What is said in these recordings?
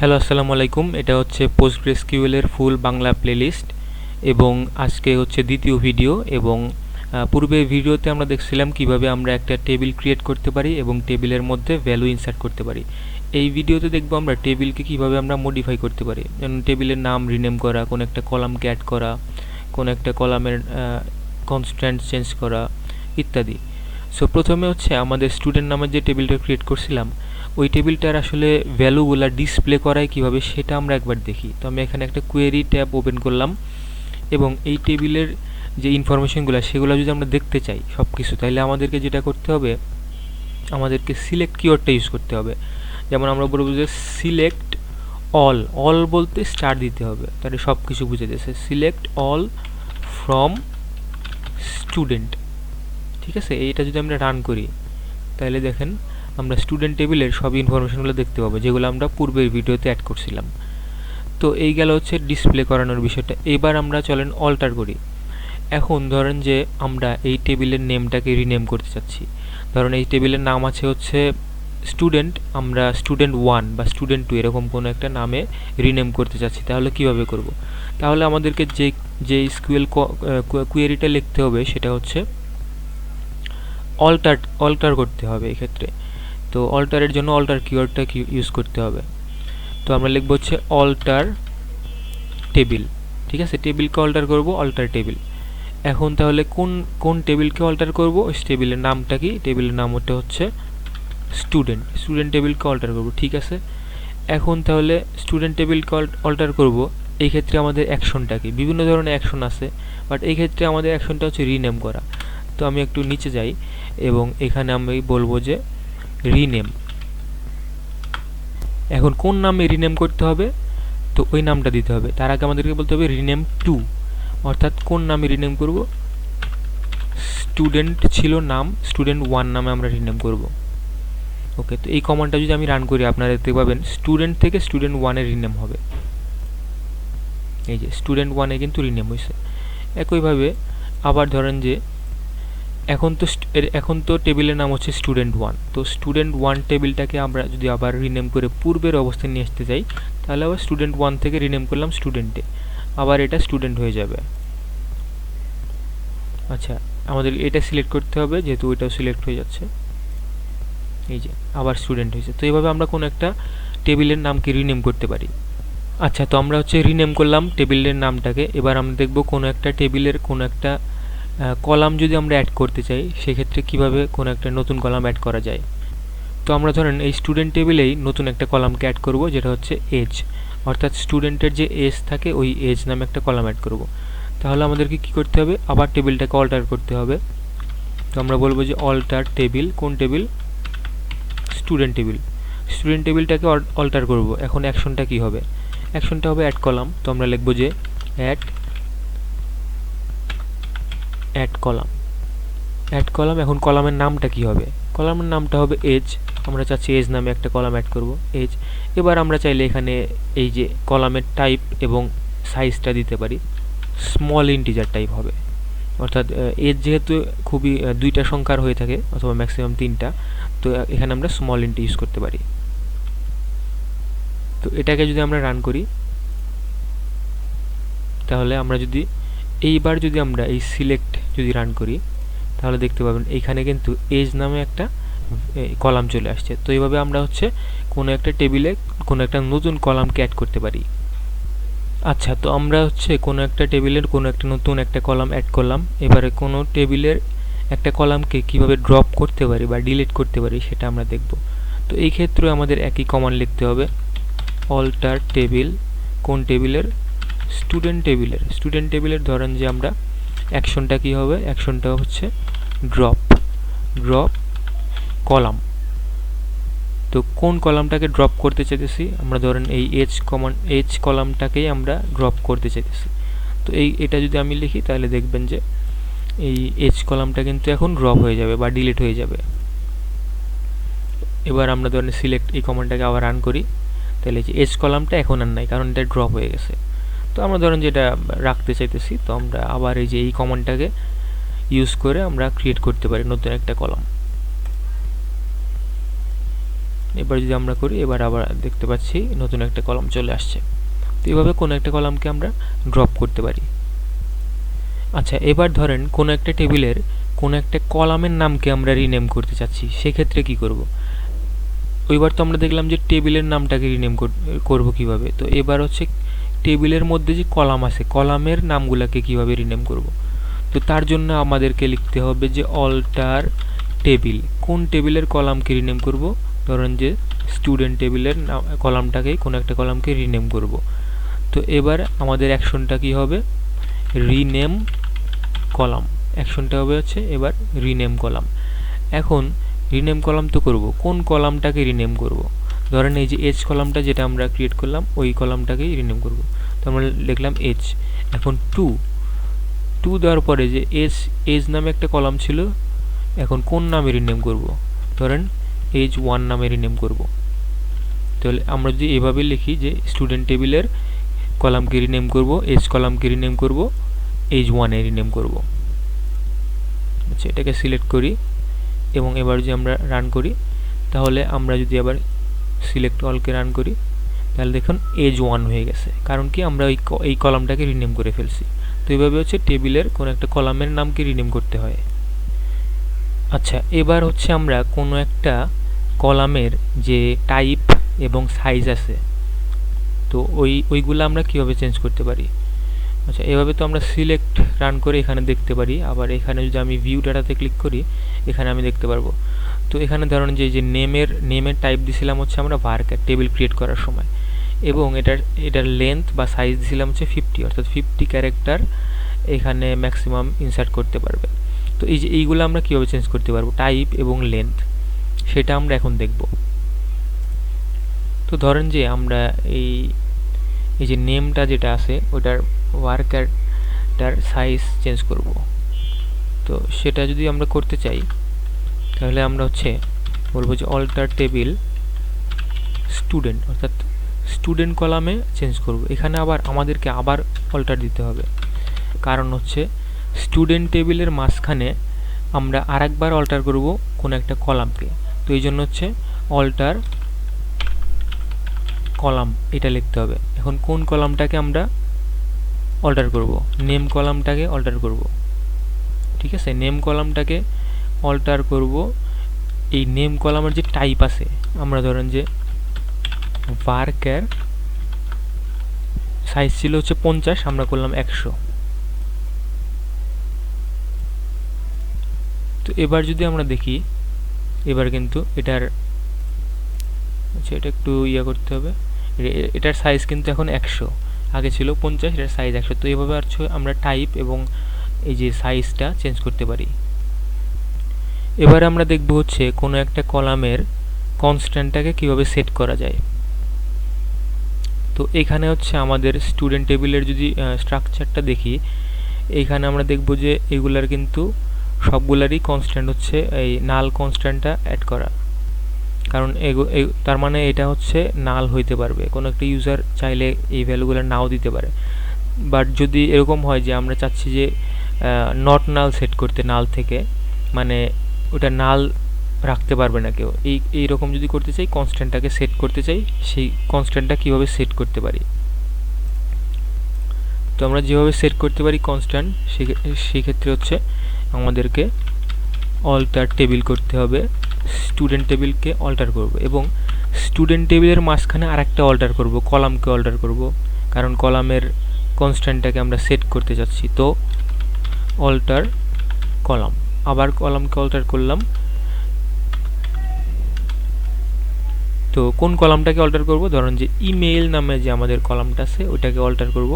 Hello আসসালামু আলাইকুম। এটা হচ্ছে পোস্টগ্রেসকিউএলের ফুল বাংলা প্লেলিস্ট এবং আজকে হচ্ছে দ্বিতীয় ভিডিও এবং আহ, পূর্বের ভিডিওতে আমরা দেখছিলাম কীভাবে আমরা একটা টেবিল ক্রিয়েট করতে পারি এবং টেবিলের মধ্যে ভ্যালু ইনসার্ট করতে পারি। এই ভিডিওতে দেখব আমরা টেবিলকে কীভাবে আমরা মডিফাই করতে পারি। যেমন টেবিলের নাম রিনেম করা কোন একটা কলামকে অ্যাড করা কোন একটা কলামের কনস্ট্যান্ট চেঞ্জ করা ইত্যাদি। সো প্রথমে হচ্ছে আমাদের স্টুডেন্ট নামের যে টেবিলটা ক্রিয়েট করছিলাম ওই টেবিলটার আসলে ভ্যালুগুলা ডিসপ্লে করায় কীভাবে সেটা আমরা একবার দেখি। তো আমি এখানে একটা কোয়েরি ট্যাব ওপেন করলাম এবং এই টেবিলের যে ইনফরমেশনগুলো সেগুলো যদি আমরা দেখতে চাই সব কিছু তাহলে আমাদেরকে যেটা করতে হবে, আমাদেরকে সিলেক্ট কিওয়ার্ডটা ইউজ করতে হবে। যেমন আমরা বলব যে সিলেক্ট অল অল বলতে স্টার দিতে হবে। তাহলে সব কিছু বুঝে দিয়েছে সিলেক্ট অল ফ্রম স্টুডেন্ট ঠিক আছে? এইটা যদি আমরা রান করি তাহলে দেখেন আমরা স্টুডেন্ট টেবিলের সব ইনফরমেশনগুলো দেখতে পাবো, যেগুলো আমরা পূর্বের ভিডিওতে অ্যাড করছিলাম। তো এই গেল হচ্ছে ডিসপ্লে করানোর বিষয়টা। এবার আমরা চলেন অল্টার করি। এখন ধরেন যে আমরা এই টেবিলের নেমটাকে রিনেম করতে চাচ্ছি। ধরেন এই টেবিলের নাম আছে হচ্ছে স্টুডেন্ট আমরা স্টুডেন্ট ওয়ান বা স্টুডেন্ট টু এরকম কোনো একটা নামে রিনেম করতে চাচ্ছি। তাহলে কীভাবে করব? তাহলে আমাদেরকে যে যে স্কুয়েল কুয়েরিটা লিখতে হবে সেটা হচ্ছে অল্টার অল্টার করতে হবে এক্ষেত্রে। তো অল্টারের জন্য অল্টার কিওয়ার্ডটা ইউজ করতে হবে। তো আমরা লিখব হচ্ছে অল্টার টেবিল ঠিক আছে? টেবিলকে অল্টার করব অল্টার টেবিল এখন তাহলে কোন কোন টেবিলকে অল্টার করব? ওই টেবিলের নামটা কি? টেবিলের নাম ওটা হচ্ছে স্টুডেন্ট স্টুডেন্ট টেবিলকে অল্টার করব, ঠিক আছে? এখন তাহলে স্টুডেন্ট টেবিলকে অল্টার করব, এই ক্ষেত্রে আমাদের অ্যাকশনটা কি? বিভিন্ন ধরনের অ্যাকশন আছে বাট এই ক্ষেত্রে আমাদের অ্যাকশনটা হচ্ছে রিনেম করা। তো আমি একটু নিচে যাই, এবং এখানে আমি বলব যে রিনেম এখন কোন নামে রিনেম করতে হবে? তো ওই নামটা দিতে হবে। তার আগে আমাদেরকে বলতে হবে রিনেম টু অর্থাৎ কোন নামে রিনেম করব? স্টুডেন্ট ছিল নাম স্টুডেন্ট ওয়ান নামে আমরা রিনেম করব। ওকে তো এই কমান্ডটা যদি আমি রান করি, আপনারা দেখতে পাবেন স্টুডেন্ট থেকে স্টুডেন্ট ওয়ানে রিনেম হবে। এই যে স্টুডেন্ট ওয়ানে কিন্তু রিনেম হয়েছে। একইভাবে আবার ধরেন যে এখন তো এখন তো টেবিলের নাম হচ্ছে স্টুডেন্ট ওয়ান তো স্টুডেন্ট ওয়ান টেবিলটাকে আমরা যদি আবার রিনেম করে পূর্বের অবস্থায় নিয়ে আসতে চাই তাহলে আবার স্টুডেন্ট ওয়ান থেকে রিনেম করলাম স্টুডেন্টে আবার এটা স্টুডেন্ট হয়ে যাবে। আচ্ছা আমাদের এটা সিলেক্ট করতে হবে, যেহেতু ওইটাও সিলেক্ট হয়ে যাচ্ছে। এই যে, আবার স্টুডেন্ট হয়েছে। তো এইভাবে আমরা কোনো একটা টেবিলের নামকে রিনেম করতে পারি। আচ্ছা তো আমরা হচ্ছে রিনেম করলাম টেবিলের নামটাকে। এবার আমরা দেখব কোনো একটা টেবিলের কোনো একটা কলাম যদি আমরা অ্যাড করতে চাই, সেক্ষেত্রে কীভাবে কোনো একটা নতুন কলাম অ্যাড করা যায়? তো আমরা ধরেন এই স্টুডেন্ট টেবিলেই নতুন একটা কলামকে অ্যাড করব, যেটা হচ্ছে এজ অর্থাৎ স্টুডেন্টের যে এজ থাকে, ওই এজ নামে একটা কলাম অ্যাড করব। তাহলে আমাদেরকে কি করতে হবে? আবার টেবিলটাকে অল্টার করতে হবে। তো আমরা বলব যে অল্টার টেবিল কোন টেবিল স্টুডেন্ট টেবিল স্টুডেন্ট টেবিলটাকে অল্টার করব। এখন অ্যাকশনটা কি হবে? অ্যাকশনটা হবে অ্যাড কলাম। তো আমরা লিখব যে add add column add column এখন কলামের নামটা কি হবে? কলামের নামটা হবে এজ আমরা চাচ্ছি এজ নামে একটা কলাম অ্যাড করব এজ এবার আমরা চাইলে এখানে এই যে কলামের টাইপ এবং সাইজটা দিতে পারি। স্মল ইন্টিজার টাইপ হবে। অর্থাৎ এজ যেহেতু খুবই দুইটা সংখ্যার হয়ে থাকে, অথবা ম্যাক্সিমাম তিনটা, তো এখানে আমরা স্মল ইন্টি ইউজ করতে পারি। তো এটাকে যদি আমরা রান করি, তাহলে আমরা যদি এইবার যদি আমরা এই সিলেক্ট যদি রান করি, তাহলে দেখতে পাবেন এইখানে কিন্তু এজ নামে একটা কলাম চলে আসছে। তো এইভাবে আমরা হচ্ছে কোনো একটা টেবিলে কোনো একটা নতুন কলামকে অ্যাড করতে পারি। আচ্ছা তো আমরা হচ্ছে কোনো একটা টেবিলের কোনো একটা নতুন একটা কলাম অ্যাড করলাম। এবারে কোনো টেবিলের একটা কলামকে কীভাবে ড্রপ করতে পারি বা ডিলিট করতে পারি সেটা আমরা দেখব। তো এই ক্ষেত্রে আমাদের একই কমান্ড লিখতে হবে অল্টার টেবিল কোন টেবিলের স্টুডেন্ট টেবিলের স্টুডেন্ট টেবিলের ধরেন যে আমরা অ্যাকশনটা কি হবে? অ্যাকশনটা হচ্ছে ড্রপ ড্রপ কলাম তো কোন কলামটাকে ড্রপ করতে চাইতেছি? আমরা ধরেন এই এজ কমান এজ কলামটাকেই আমরা ড্রপ করতে চাইতেছি। তো এই, এটা যদি আমি লিখি, তাহলে দেখবেন যে এই এজ কলামটা কিন্তু এখন ড্রপ হয়ে যাবে বা ডিলিট হয়ে যাবে। এবার আমরা ধরেন সিলেক্ট এই কমান্ডটাকে আবার রান করি। তাহলে যে এজ কলামটা এখন আর নাই, কারণ এটা ড্রপ হয়ে গেছে। তো আমরা ধরেন যেটা রাখতে চাইতেছি, তো আমরা আবার এই যে এই কমান্ডটাকে ইউজ করে আমরা ক্রিয়েট করতে পারি নতুন একটা কলাম। এবার যদি আমরা করি, এবার আবার দেখতে পাচ্ছি নতুন একটা কলাম চলে আসছে। তো এভাবে কোনো একটা কলামকে আমরা ড্রপ করতে পারি। আচ্ছা এবার ধরেন কোনো একটা টেবিলের কোনো একটা কলামের নামকে আমরা রিনেম করতে চাচ্ছি, সেক্ষেত্রে কি করব? ওইবার তো আমরা দেখলাম যে টেবিলের নামটাকে রিনেম করব কীভাবে? তো এবার হচ্ছে টেবিলের মধ্যে যে কলাম আছে, কলামের নামগুলোকে কীভাবে রিনেম করব? তো তার জন্য আমাদেরকে লিখতে হবে যে অল্টার টেবিল কোন টেবিলের কলামকে রিনেম করব? ধরেন যে স্টুডেন্ট টেবিলের কলামটাকেই কোনো একটা কলামকে রিনেম করব। তো এবার আমাদের অ্যাকশনটা কি হবে? Rename column. অ্যাকশনটা হবে হচ্ছে এবার রিনেম কলাম। এখন রিনেম কলাম তো করব। কোন কলামটাকে রিনেম করব? ধরেন এই যে এইচ কলামটা যেটা আমরা ক্রিয়েট করলাম, ওই কলামটাকেই রিনেম করব। তো আমরা লিখলাম এইচ এখন টু টু দেওয়ার পরে যে এজ এজ নামে একটা কলাম ছিল, এখন কোন নামে রিনেম করব? ধরেন এজ ওয়ান নামে রিনেম করব। তাহলে আমরা যদি এভাবে লিখি যে স্টুডেন্ট টেবিলের কলামকে রিনেম করব এজ কলামকে রিনেম করব এজ ওয়ানে রিনেম করব। আচ্ছা এটাকে সিলেক্ট করি এবং এবার যদি আমরা রান করি, তাহলে আমরা যদি আবার সিলেক্ট অলকে রান করি, তাহলে দেখুন এজ ওয়ান হয়ে গেছে। কারণ কি আমরা ওই এই কলামটাকে রিনেম করে ফেলছি। তো এইভাবে হচ্ছে টেবিলের কোনো একটা কলামের নামকে রিনেম করতে হয়। আচ্ছা এবার হচ্ছে আমরা কোনো একটা কলামের যে টাইপ এবং সাইজ আছে, তো ওই, ওইগুলো আমরা কীভাবে চেঞ্জ করতে পারি? আচ্ছা এভাবে তো আমরা সিলেক্ট রান করে এখানে দেখতে পারি। আবার এখানে যদি আমি ভিউ ডাটাতে ক্লিক করি, এখানে আমি দেখতে পারব। তো এখানে ধরুন যে যে নেমের নেমের টাইপ দিছিলাম হচ্ছে আমরা ভার্কার টেবিল ক্রিয়েট করার সময়। এবং এটার এটার লেন্থ বা সাইজ দিছিলাম হচ্ছে ফিফটি অর্থাৎ ফিফটি ক্যারেক্টার এখানে ম্যাক্সিমাম ইনসার্ট করতে পারবে। তো এই যে এইগুলো আমরা কীভাবে চেঞ্জ করতে পারব? টাইপ এবং লেন্থ সেটা আমরা এখন দেখব। তো ধরেন যে আমরা এই এই যে নেমটা যেটা আছে, ওটার ওয়ার্কারটার সাইজ চেঞ্জ করব। তো সেটা যদি আমরা করতে চাই তাহলে আমরা হচ্ছে বলব যে অল্টার টেবিল স্টুডেন্ট অর্থাৎ স্টুডেন্ট কলামে চেঞ্জ করব। এখানে আবার আমাদেরকে আবার অল্টার দিতে হবে। কারণ হচ্ছে স্টুডেন্ট টেবিলের মাঝখানে আমরা আরেকবার অল্টার করব কোনো একটা কলামকে তো এই জন্য হচ্ছে অল্টার কলাম এটা লিখতে হবে। এখন কোন কলামটাকে আমরা অল্টার করব? নেম কলামটাকে অল্টার করব। ঠিক আছে? নেম কলামটাকে অল্টার করব। এই নেম কলামের যে টাইপ আছে, আমরা ধরেন যে ভার্কার সাইজ ছিল হচ্ছে পঞ্চাশ, আমরা করলাম একশো। তো এবার যদি আমরা দেখি, এবার কিন্তু এটার আচ্ছা এটা একটু ইয়ে করতে হবে। এটার সাইজ কিন্তু এখন একশো। আগে ছিল পঞ্চাশ, এটার সাইজ একশো। তো এভাবে আর আমরা টাইপ এবং এই যে সাইজটা চেঞ্জ করতে পারি। এবার আমরা দেখব হচ্ছে কোনো একটা কলামের কনস্ট্যান্টটাকে কীভাবে সেট করা যায়। তো এখানে হচ্ছে আমাদের স্টুডেন্ট টেবিলের যদি স্ট্রাকচারটা দেখি এইখানে আমরা দেখব যে এগুলার কিন্তু সবগুলারই কনস্ট্যান্ট হচ্ছে এই নাল কনস্ট্যান্টটা অ্যাড করা। কারণ তার মানে এটা হচ্ছে নাল হইতে পারবে, কোনো একটা ইউজার চাইলে এই ভ্যালুগুলো নাও দিতে পারে। বাট যদি এরকম হয় যে আমরা চাচ্ছি যে নট নাল সেট করতে নাল থেকে মানে ওটা নাল রাখতে পারবে না কেউ। এই এইরকম যদি করতে চাই কনস্ট্যান্টটাকে সেট করতে চাই, সেই কনস্ট্যান্টটা কীভাবে সেট করতে পারি? তো আমরা যেভাবে সেট করতে পারি কনস্ট্যান্ট সেক্ষেত্রে হচ্ছে আমাদেরকে অল্টার টেবিল করতে হবে স্টুডেন্ট টেবিলকে অল্টার করব এবং স্টুডেন্ট টেবিলের মাঝখানে আরেকটা অল্টার করব কলামকে অল্টার করব। কারণ কলামের কনস্ট্যান্টটাকে আমরা সেট করতে যাচ্ছি তো অল্টার কলাম আবার কলামকে অল্টার করলাম। তো কোন কলামটাকে অল্টার করব? ধরুন যে ইমেইল নামে যে আমাদের কলামটা আছে, ওইটাকে অল্টার করব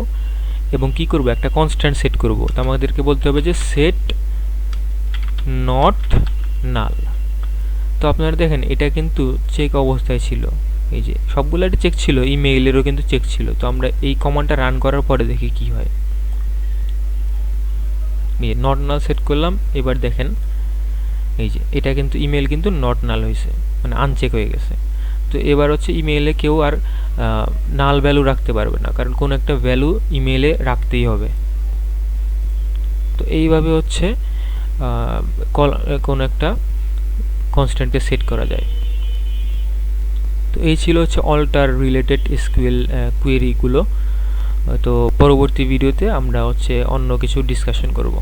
এবং কি করব? একটা কনস্ট্যান্ট সেট করব। তো আমাদেরকে বলতে হবে যে সেট নট নাল তো আপনারা দেখেন, এটা কিন্তু চেক অবস্থায় ছিল। এই যে সবগুলো একটা চেক ছিল ইমেইলেরও কিন্তু চেক ছিল। তো আমরা এই কমান্ডটা রান করার পরে দেখি কি হয়। নট নাল সেট করলাম, এবার দেখেন, এই যে, এটা কিন্তু ইমেল কিন্তু নট নাল হয়েছে মানে আনচেক হয়ে গেছে। তো এবার হচ্ছে ইমেইলে কেউ আর নাল ভ্যালু রাখতে পারবে না, কারণ কোনো একটা ভ্যালু ইমেইলে রাখতেই হবে। তো এইভাবে হচ্ছে কোন একটা কনস্ট্যান্টকে সেট করা যায়। তো এই ছিল হচ্ছে অল্টার রিলেটেড এসকিউএল কোয়েরিগুলো তো পরবর্তী ভিডিওতে আমরা হচ্ছে অন্য কিছু ডিসকাশন করব।